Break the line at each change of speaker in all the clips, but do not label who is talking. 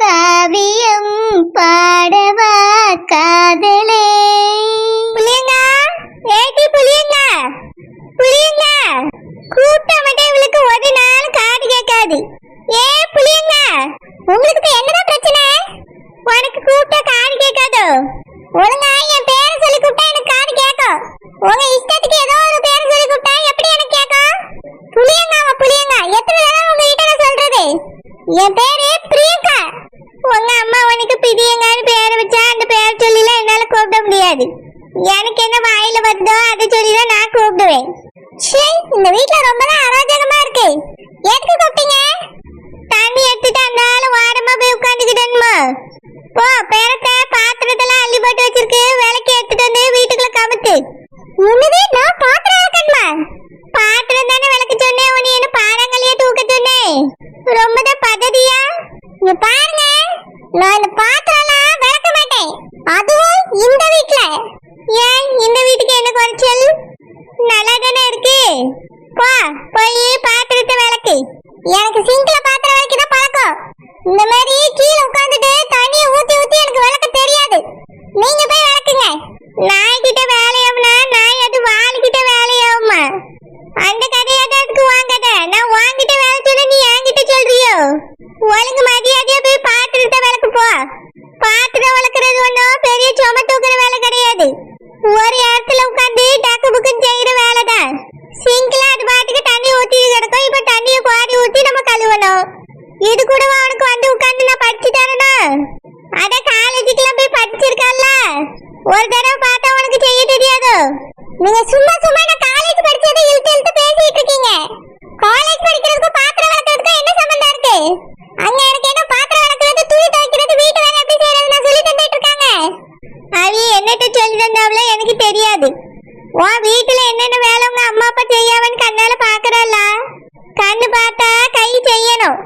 காவியம் பாடவா காதலே. புளியங்க ஏட்டி புளியங்க புளியங்க கூப்பிட்ட மட்டும் இவளுக்கு ஒரு நாள் காது கேட்காது. ஏ புளியங்க உங்களுக்கு இப்ப என்னதான் பிரச்சனை? உனக்கு கூப்பிட்ட காது கேட்காதோ ஒழுங்கா என் பேரை சொல்லி கூப்பிட்டா எனக்கு காது கேட்கும் உங்க இஷ்டத்துக்கு ஏதோ ஒரு பேரை சொல்லி கூப்பிட்டா எப்படி எனக்கு கேட்கும் புளியங்காவா புளியங்கா எத்தனை தடவை உங்ககிட்ட நான் சொல்றது என் பேரு பிரியங்கா உங்க அம்மா உனக்கு பிரியங்கான்னு பேரை வச்சா அந்த பேர் சொல்லிலாம் என்னால கூப்பிட முடியாது எனக்கு என்ன வாயில வருதோ அதை சொல்லி தான் நான் கூப்பிடுவேன் ச்சே இந்த வீட்ல ரொம்ப தான் அராஜகமா இருக்கு. எதுக்கு கூப்பிட்டீங்க? தண்ணி எடுத்துட்டு அந்த ஆளு வாரமா போய் உட்காந்துக்கிட்டேன்மா போ பேரத்தை பாத்திரத்தெல்லாம் அள்ளி போட்டு வச்சிருக்கு. விளக்கி எடுத்துட்டு வந்து வீட்டுக்குள்ள கமுத்து என்னது நான் பாத்திரம் விளக்கணுமா? பாத்திரம் தானே விளக்கு சொன்னேன். உன்னை என்ன பாறாங்கல்லையே தூக்க சொன்னேன். ரொம்ப தான் பததியா இங்க பாருங்க. நான் இந்த பாத்திரம்லாம் விளக்க மாட்டேன். அதுவும் இந்த வீட்டுல ஏன்? இந்த வீட்டுக்கு என்ன குறைச்சல்? நல்லா தானே இருக்கு. போ போய் பாத்திரத்தை விளக்கு. எனக்கு சிங்க்ல பாத்திரம் விளக்கி தான் பழக்கம். இந்த மாதிரி கீழே உட்காந்துட்டு தண்ணியை ஊத்தி ஊத்தி எனக்கு விளக்க தெரியாது. நீங்க போய் விளக்குங்க. நாய்கிட்ட வேலையாகும்னா நாய் அது வாழ்கிட்ட வேலையா அந்த கதையாத அதுக்கு வாங்காத நான் வாங்கிட்ட வேலை சொல்ல நீ என்கிட்ட சொல்றியோ ஒழுங்கு மரியாதையா போய் பாத்திரத்தை விளக்கு போ பாத்திரம் விளக்குறது ஒன்றும் பெரிய சும தூக்குற வேலை கிடையாது ஒரு இடத்துல உட்காந்து டக்கு புக்குன்னு செய்யற வேலை தான் சிங்க்ல அது பாட்டுக்கு தண்ணி ஊத்தி கிடக்கும் இப்ப தண்ணியை குவாரி ஊத்தி நம்ம கழுவணும் இது கூடவா அவனுக்கு வந்து உட்காந்து நான் படிச்சு தரணும் அட காலேஜுக்குலாம் போய் படிச்சிருக்கல்ல ஒரு தடவை பார்த்தா உனக்கு செய்ய தெரியாது? நீங்க சும்மா சும்மா நான் காலேஜ் படிச்சதை இழுத்து இழுத்து பேசிட்டு இருக்கீங்க. காலேஜ் படிக்கிறதுக்கு பாத்திரம் வளர்க்கறதுக்கு என்ன சம்பந்தம் இருக்கு? அங்க எனக்கு என்ன பாத்திரம் வளர்க்கறது துணி துவைக்கிறது வீட்டு வேலை எப்படி செய்யறது நான் சொல்லி தந்துட்டு இருக்காங்க. அவி என்னட்ட சொல்லி தந்தாவில எனக்கு தெரியாது. உன் வீட்டுல என்னென்ன வேலை உங்க அம்மா அப்பா செய்யாமன்னு கண்ணால பாக்குறல்ல கண்ணு பார்த்தா கை செய்யணும்.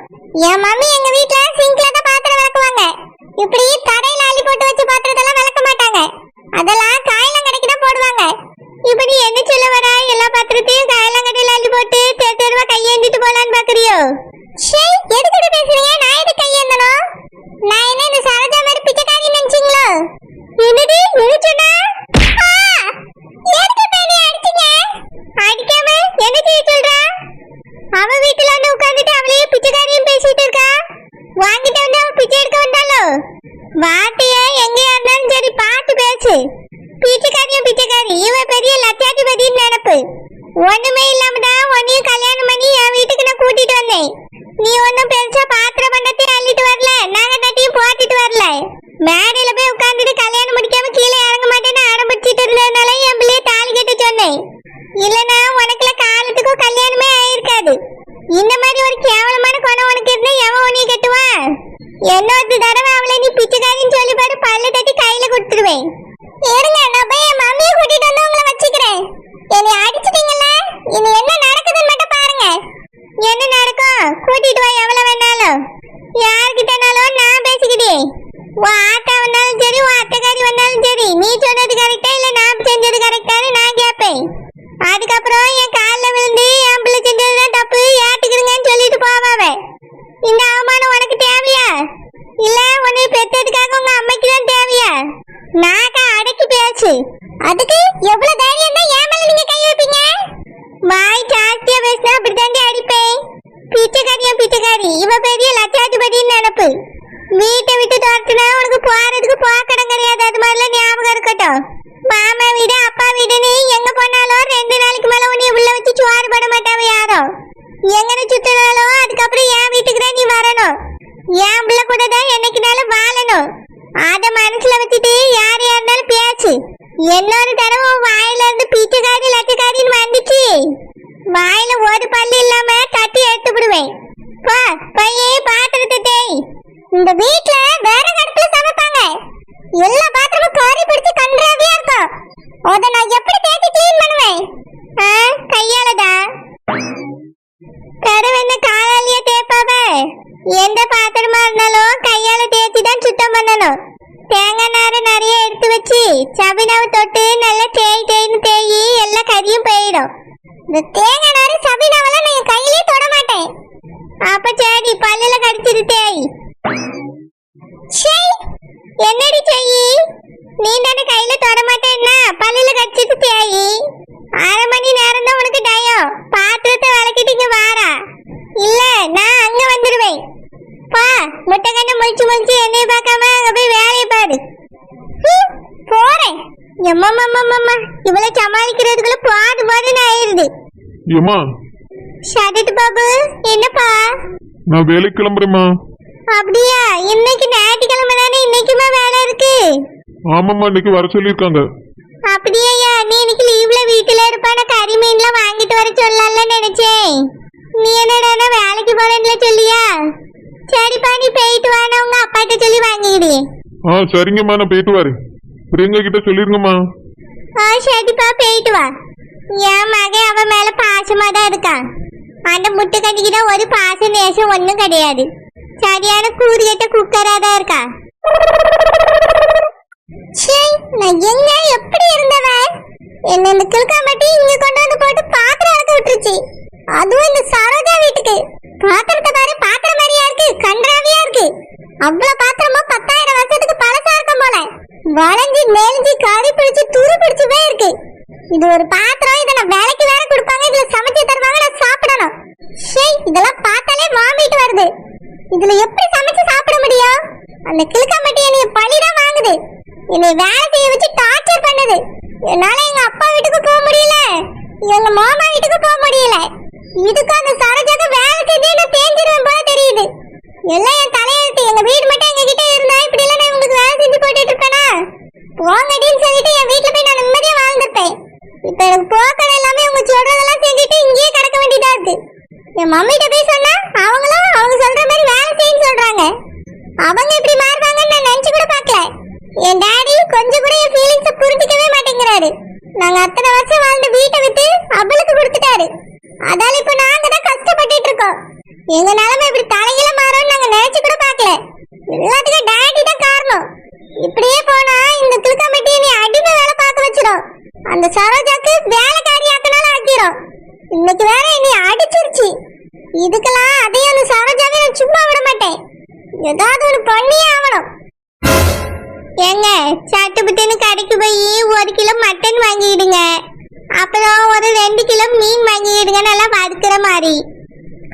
என் மம்மி எங்க வீட்டுல சிங்க்ல தான் பாத்திரம் வளர்க்குவாங்க இப்படி தடையில அள்ளி போட்டு வச்ச பாத்திரத்தெல்லாம் விளக்க அதெல்லாம் காயெல்லாம் தான் போடுவாங்க. இப்ப நீ என்ன சொல்ல வர? எல்லா பாத்திரத்தையும் காயலாங்கடையில அள்ளி போட்டு தெரு தெருவா கையேந்திட்டு போலான்னு பாக்குறியோ? எதுக்கிட்ட பேச நான் எது கையேந்தணும் நான் என்ன இந்த சரோஜா மாதிரி பிச்சைக்காரி நினைச்சீங்களோ என்னது எது சொன்னா ஆ! எதுக்கு இப்ப என்னை அடிச்சீங்க அடிக்காம என்ன செய்ய சொல்றா அவ வீட்டுல வந்து உட்கார்ந்துட்டு அவளையே பிச்சைக்காரியும் பேசிட்டு இருக்கா வாங்கிட்டு வந்து அவ பிச்சை எடுக்க வந்தாலோ வார்த்தைய எங்கேயா இருந்தாலும் சரி பார்த்து பேசு பிச்சைக்காரியும் பிச்சைக்காரி இவ பெரிய லட்சாதிபதினு நினப்பு. ஒண்ணுமே இல்லாம தான் உன்னையும் கல்யாணம் பண்ணி என் வீட்டுக்கு நான் கூட்டிட்டு வந்தேன். நீ ஒன்னும் பெருசா பாத்திர பண்ணத்தை அள்ளிட்டு வரல நாங்க தட்டியும் போட்டுட்டு வரல. மேடையில போய் உட்கார்ந்துட்டு கல்யாணம் முடிக்காம கீழே இறங்க மாட்டேன்னு ஆரம்பிச்சிட்டு இருந்ததுனால என் பிள்ளைய தாலி கட்ட சொன்னேன். இல்லனா உனக்குல காலத்துக்கும் கல்யாணமே ஆயிருக்காது. இந்த மாதிரி ஒரு கேவலமான குணம் உனக்கு இருந்தா எவன் உன்னைய கட்டுவான்? என்னொரு தடவை அவளை நீ பிச்சைக்காரின்னு சொல்லி பாரு பல்ல தட்டி கையில கொடுத்துருவேன் இருங்க நான் போய் என் மம்மியை கூட்டிட்டு வந்து உங்களை வச்சுக்கிறேன் என்னை அடிச்சிட்டீங்கல்ல இனி என்ன நடக்குதுன்னு மட்டும் பாருங்க என்ன நடக்கும் கூட்டிட்டு வா எவ்வளவு வேணாலும் யாருக்கிட்டனாலும் நான் பேசிக்கிட்டேன் உன் ஆத்தா வந்தாலும் சரி உன் அத்தைக்காரி வந்தாலும் சரி நீ சொன்னது கரெக்டா இல்ல நான் செஞ்சது கரெக்டான்னு நான் கேட்பேன் அதுக்கப்புறம் என் காலில் விழுந்து என் பிள்ளை செஞ்சதுதான் தப்பு ஏத்துக்கிறீங்கன்னு சொல்லிட்டு போவாவ இந்த அவமானம் உனக்கு தேவையா இல்ல உன்னை பெத்ததுக்காக உங்க அம்மைக்கு தான் தேவையா நாக்க அடக்கி பேசு அதுக்கு எவ்வளவு தைரியம் தான் ஏன் மேல நீங்க கை வைப்பீங்க வாய் ஜாஸ்தியா பேசினா அப்படித்தாண்டி அடிப்பேன் பிச்சைக்காரியா இவ பெரிய லட்சாதிபதினு நினப்பு. வீட்டை விட்டு துரத்துனா உனக்கு போறதுக்கு போக்கடம் கிடையாது. அது மாதிரிலாம் ஞாபகம் இருக்கட்டும். மாமா வீடு அப்பா வீடுன்னு எங்க போனாலும் ரெண்டு நாளைக்கு மேல உன்னை உள்ள வச்சு சோறு போட மாட்டாவ யாரும் எங்கன சுத்தினாலும் அதுக்கப்புறம் என் வீட்டுக்கு தான் நீ வரணும். என் பிள்ளை கூட தான் என்னைக்குனாலும் வாழணும். அதை மனசுல வச்சுட்டு யார் யாருனாலும் பேச்சு. என்னொரு தர எந்த பாத்திரமா இருந்தாலும் கையால தேய்ச்சி தான் சுத்தம் பண்ணணும். தேங்காய் நார் நிறைய எடுத்து வச்சு சபினாவை தொட்டு நல்லா தேய் தேய்னு தேயி எல்லா கறியும் போயிடும். இந்த தேங்காய் நார் சபினாவெல்லாம் நான் என் கையிலே தொட மாட்டேன். அப்ப சரி பல்லுல கடிச்சிரு தேய். என்னடி செய்யி நீ தானே கையில தொட மாட்டேன்னா பல்லுல கடிச்சிட்டு தேயி. அரை மணி நேரம் தான் உனக்கு டயம். பாத்திரத்தை வளர்க்கிட்டு வாரா இல்ல நான் அங்க வந்துடுவேன் பா முட்டை கண்ணை முழிச்சு முழிச்சு என்னைய பார்க்காம அங்க போய் வேலையை பாரு. போறேன். எம்மம்மம்மம்மம்மா இவளை சமாளிக்கிறதுக்குள்ள பாடு பாடுன்னு ஆயிருது.
ஏம்மா?
ஷாட்டிட்டு பாபு என்னப்பா?
நான் வேலைக்கு கிளம்புறேம்மா.
அப்படியா? இன்னைக்கு ஞாயிற்றுக்கிழமை தானே இன்னைக்குமா வேலை இருக்கு?
ஆமாம்மா இன்னைக்கு வர சொல்லியிருக்காங்க.
அப்படியா நீ இன்னைக்கு லீவ்ல வீட்டுல இருப்பான கறி மீன்லாம் வாங்கிட்டு வர சொல்லலாம்ல நினைச்சேன். நீ என்னடா வேலைக்கு போறேன்ல சொல்லியா? சரிப்பா நீ போயிட்டு வான உங்க அப்பாட்ட சொல்லி வாங்கிடு
ஆ சரிங்கம்மா நான் போயிட்டு வரேன். பிரியங்கா கிட்ட சொல்லிருங்கம்மா.
ஆ சரிப்பா போயிட்டு வா. என் மகன் அவன் மேல பாசமா தான் இருக்கான். அந்த முட்டை கட்டிக்கிட்ட ஒரு பாச நேசம் ஒண்ணும் கிடையாது. சரியான கூறுகட்ட குக்கரா தான் இருக்கா ச்சே, நான் எங்க எப்படி இருந்தவன்? என்ன இந்த கிழக்காமட்டி இங்க கொண்டு வந்து போட்டு பாத்திரம் இறக்க விட்டுருச்சு. அதுவும் இந்த சரோஜா வீட்டுக்கு. பாத்திரத்தை பாரு பாத்திரம் மாதிரியா இருக்கு கன்றாவியா இருக்கு. அவ்வளவு பாத்திரமும் பத்தாயிரம் வருஷத்துக்கு பழசா இருக்கும் போல. வளைஞ்சி நெளிஞ்சு கறி பிடிச்சு துரு பிடிச்சு போய் இருக்கு. இது ஒரு பாத்திரம் இதை நான் வேலைக்கு வேற கொடுப்பாங்க இதுல சமைச்சு தருவாங்க நான் சாப்பிடணும். ஷே இதெல்லாம் பார்த்தாலே வாமிட்டு வருது. இதுல எப்படி சமைச்சு சாப்பிட முடியும்? அந்த கிழக்காமட்டி என்னைய பழிதான் வாங்குது. என்னை வேலை செய்ய வச்சு டார்ச்சர் பண்ணுது. என்னால எங்க அப்பா வீட்டுக்கு போக முடியல. எங்க மாமா வீட்டுக்கு போக முடியல. இதுக்கு அந்த சரோஜாக்கு வேலை செஞ்சு நான் தேஞ்சிருவேன் போல தெரியுது. எல்லாம் என் தலையெழுத்து. எங்க வீடு மட்டும் எங்க கிட்ட இருந்தா இப்படி எல்லாம் நான் உங்களுக்கு வேலை செஞ்சு போட்டுட்டு இருப்பேனா போங்கடின்னு சொல்லிட்டு என் வீட்டுல போய் நான் நிம்மதியா வாழ்ந்துருப்பேன் இப்ப எனக்கு போக்கடை எல்லாமே உங்க சொல்றதெல்லாம் செஞ்சுட்டு இங்கேயே கிடக்க வேண்டியதா இருக்கு. என் மம்மிட்ட போய் சொன்னா அவங்களும் அவங்க சொல்ற மாதிரி வேலை செய்யன்னு சொல்றாங்க அவங்க இப்படி மாறுவாங்கன்னு நான் நினைச்சு கூட பார்க்கல என் டாடி கொஞ்சம் கூட என் ஃபீலிங்ஸை புரிஞ்சுக்கவே மாட்டேங்கிறாரு நாங்க அத்தனை வருஷம் வாழ்ந்த வீட்டை வித்து அவளுக்கு கொடுத்துட்டாரு அதால இப்ப நாங்க தான் கஷ்டப்பட்டுட்டு இருக்கோம் எங்க நிலைமை இப்படி தலையில மாறும் நாங்க நினைச்சு கூட பார்க்கல. எல்லாத்துக்கும் டாடி தான் காரணம். இப்படியே போனா இந்த துளுக்கம்பட்டி நீ அடிமை வேலை பார்க்க வச்சிடும் அந்த சரோஜாக்கு வேலைக்காரி ஆக்கினாலும் ஆக்கிரும். இன்னைக்கு வேற நீ அடிச்சிருச்சு. இதுக்கெல்லாம் அதையும் அந்த சரோஜாவை நான் சும்மா விட மாட்டேன். ஏதாவது ஒன்று பண்ணியே ஆகணும். ஏங்க சட்டுப்புட்டுன்னு கடைக்கு போய் ஒரு கிலோ மட்டன் வாங்கிடுங்க. அப்புறம் ஒரு ரெண்டு கிலோ மீன் வாங்கிடுங்க நல்லா வறுக்கிற மாதிரி.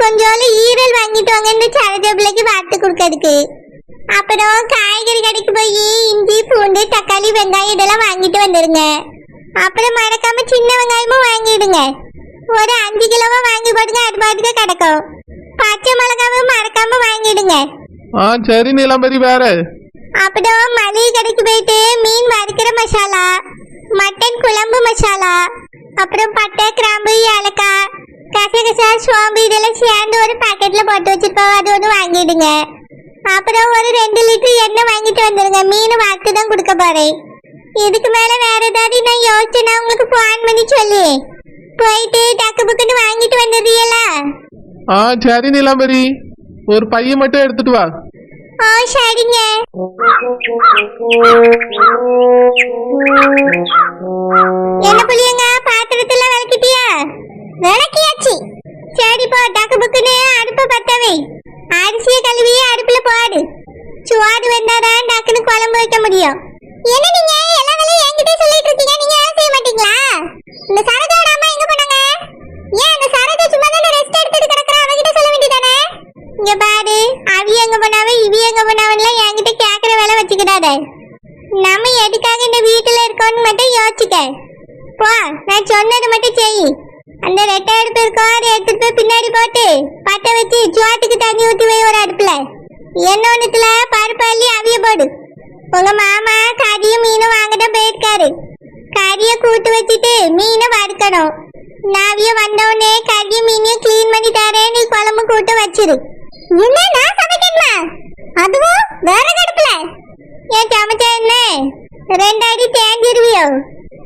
கொஞ்சோண்டு ஈரல் வாங்கிட்டு வாங்க இந்த சரோஜா பிள்ளைக்கு வறுத்து கொடுக்கறதுக்கு. அப்புறம் காய்கறி கடைக்கு போய் இஞ்சி பூண்டு தக்காளி வெங்காயம் இதெல்லாம் வாங்கிட்டு வந்துடுங்க அப்புறம் மறக்காம சின்ன வெங்காயமும் வாங்கிடுங்க. ஒரு அஞ்சு கிலோவா வாங்கி போடுங்க அது பாட்டுக்கு கிடக்கும். பச்சை மிளகாவும் மறக்காம வாங்கிடுங்க.
ஆ சரி நிலம்பரி வேற.
அப்புறம் மளிகை கடைக்கு போயிட்டு மீன் வறுக்கிற மசாலா மட்டன் குழம்பு மசாலா அப்புறம் பட்டை கிராம்பு ஏலக்காய் கசகசா சோம்பு இதெல்லாம் சேர்ந்து ஒரு பாக்கெட்ல போட்டு வச்சிருக்கோம் அது ஒன்று வாங்கிடுங்க. அப்புறம் ஒரு ரெண்டு லிட்டர் எண்ணெய் வாங்கிட்டு வந்துருங்க. மீன் வாக்கு தான் கொடுக்க போறேன். இதுக்கு மேல வேற ஏதாவது நான் யோசிச்சேன்னா உங்களுக்கு ஃபோன் பண்ணி சொல்லி. போயிட்டு டக்கு புக்குன்னு வாங்கிட்டு வந்துடுறீங்களா?
ஆ சரி நிலாம்பரி. ஒரு பையன் மட்டும் எடுத்துட்டு வா.
ஆ சரிங்க. என்ன புளியங்க பாத்திரத்துல விளக்கிட்டியா? விளக்கியாச்சு. சரி போ டக்கு புக்குன்னு அடுப்ப பத்தவை. அரிசியை கழுவி அடுப்புல போடு. சுவாடு வந்தாதான் டக்குன்னு குழம்பு வைக்க முடியும். என்ன நீங்க? எல்லா வேலையும் என்கிட்ட சொல்லிட்டு இருக்கீங்க. நீங்க செய்ய மாட்டீங்களா? இந்த சரக்கு கேக்குற நம்ம எதுக்காக இந்த வீட்டுல இருக்கோம்னு மட்டும் யோசிச்சுக்க. போ நான் சொன்னது மட்டும் செய். அந்த ரெட்டை அடுப்பு இருக்கோ அதை எடுத்துட்டு போய் பின்னாடி போட்டு பட்டை வச்சு சோத்துக்கு தண்ணி ஊத்தி வை ஒரு அடுப்புல. எண்ணெய்த்துல பருப்பு அள்ளி அவிய போடு. உங்க மாமா கறியும் மீனும் வாங்க போயிருக்காரு. கறிய கூட்டு வச்சுட்டு மீனை வறுக்கணும். நாவிய வந்தவுடனே கறியும் மீனையும் கிளீன் பண்ணி தரேன். நீ குழம்பு கூட்டு வச்சிரு. என்ன நான் சமைக்கணுமா? அதுவும் வேற அடுப்புல. ஏன் சமைச்சா என்ன? ரெண்டு அடி தேஞ்சிருவியோ?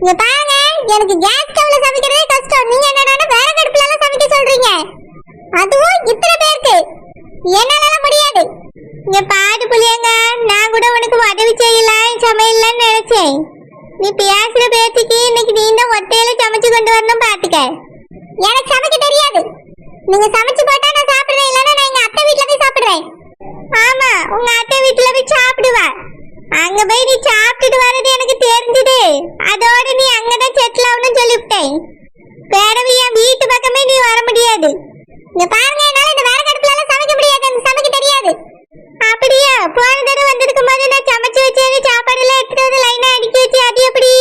இங்க பாருங்க எனக்கு கேஸ் ஸ்டவ்ல சமைக்கிறதே கஷ்டம். நீங்க என்னடா வேற அடுப்புல எல்லாம் சமைக்க சொல்றீங்க. அதுவும் இத்தனை பேருக்கு. என்னால முடியாது. இங்க பாடு புளியங்க நான் கூட உனக்கு உதவி செய்யலாம் சமையலன்னு நினைச்சேன். நீ பேசுற பேச்சுக்கு இன்னைக்கு நீ தான் ஒத்தையில சமைச்சு கொண்டு வரணும் பாத்துக்க. எனக்கு சமைக்க தெரியாது. நீங்க சமைச்சு போட்டா நான் சாப்பிடுறேன் இல்லைன்னா நான் எங்க அத்தை வீட்டுல போய் சாப்பிடுறேன். ஆமா உங்க அத்தை வீட்டுல போய் சாப்பிடுவா அங்க போய் நீ சாப்பிட்டுட்டு வர்றது எனக்கு தெரிஞ்சுது அதோட நீ அங்கதான் செட்டில் ஆகணும்னு சொல்லிவிட்டேன். பிறவு என் வீட்டு பக்கமே நீ வர முடியாது. இங்க பாருங்க என்னால இந்த விறகடுப்புல எல்லாம் சமைக்க முடியாது எனக்கு சமைக்க தெரியாது. அப்படியா? போன தடவை வந்திருக்கும் போது நான் சமைச்சு வச்சேன்னு சாப்பாடு எல்லாம் எடுத்துட்டு வந்து லைனா அடுக்கி வச்சு அது எப்படி?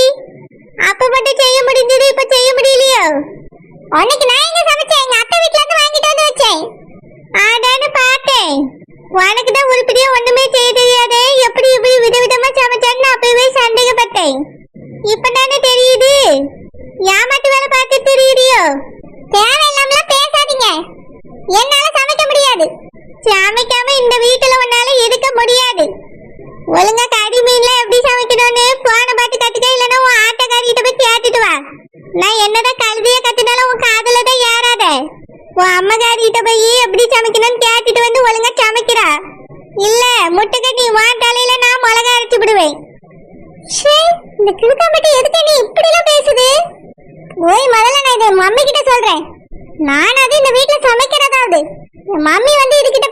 அப்ப மட்டும் செய்ய முடிஞ்சது இப்ப செய்ய முடியலையோ? உனக்கு நான் எங்க சமைச்சேன்? எங்க அத்தை வீட்டுல இருந்து வாங்கிட்டு வந்து வச்சேன். ஆட உனக்கு தான் உருப்படியா ஒண்ணுமே செய்ய தெரியாதே. எப்படி இப்படி விதவிதமா சமைச்சேன்னு அப்பவே சந்தேகப்பட்டேன். இப்பதானே தெரியுது. ஏமாட்டு வேலை பார்த்து தெரியுறியோ? தேவையில்லாமலாம் பேசாதீங்க. என்னால சமைக்க முடியாது. சமைக்காம இந்த வீட்டுல உன்னால இருக்க முடியாது. ஒழுங்கா கறி மீன்ல எப்படி சமைக்கணும்னு போன பார்த்து கத்துக்க இல்லைன்னா உன் ஆட்டக்காரிகிட்ட போய் கேட்டுட்டு வா. நான் என்னதான் கழுதிய கத்துனாலும் உன் காதல தான் ஏறாத. உன் அம்மக்காரிகிட்ட போய் எப்படி சமைக்கணும்னு கேட்டுட்டு வந்து ஒழுங்கா சமைக்கிறா இல்ல முட்டை தலையில நான் மிளகா அரைச்சு விடுவேன். ஷே இந்த கிழக்காம்பட்டி எதுக்கு நீ இப்படி எல்லாம் பேசுது? ஓய் முதல்ல நான் இதை மம்மி கிட்ட சொல்றேன். நான் அது இந்த வீட்டுல சமைக்கிறதாவது? என் மம்மி வந்து இதுகிட்ட